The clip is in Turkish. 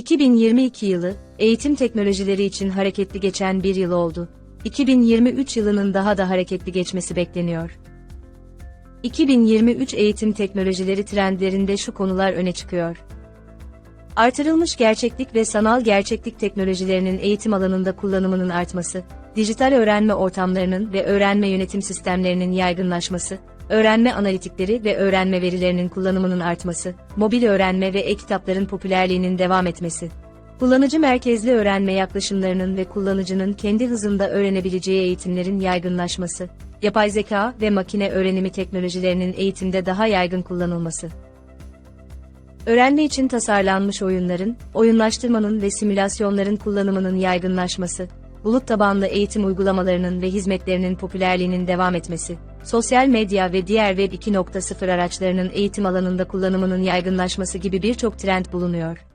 2022 yılı, eğitim teknolojileri için hareketli geçen bir yıl oldu. 2023 yılının daha da hareketli geçmesi bekleniyor. 2023 eğitim teknolojileri trendlerinde şu konular öne çıkıyor. Artırılmış gerçeklik ve sanal gerçeklik teknolojilerinin eğitim alanında kullanımının artması, dijital öğrenme ortamlarının ve öğrenme yönetim sistemlerinin yaygınlaşması, öğrenme analitikleri ve öğrenme verilerinin kullanımının artması, mobil öğrenme ve e-kitapların popülerliğinin devam etmesi. Kullanıcı merkezli öğrenme yaklaşımlarının ve kullanıcının kendi hızında öğrenebileceği eğitimlerin yaygınlaşması, yapay zeka ve makine öğrenimi teknolojilerinin eğitimde daha yaygın kullanılması. Öğrenme için tasarlanmış oyunların, oyunlaştırmanın ve simülasyonların kullanımının yaygınlaşması, bulut tabanlı eğitim uygulamalarının ve hizmetlerinin popülerliğinin devam etmesi, sosyal medya ve diğer Web 2.0 araçlarının eğitim alanında kullanımının yaygınlaşması gibi birçok trend bulunuyor.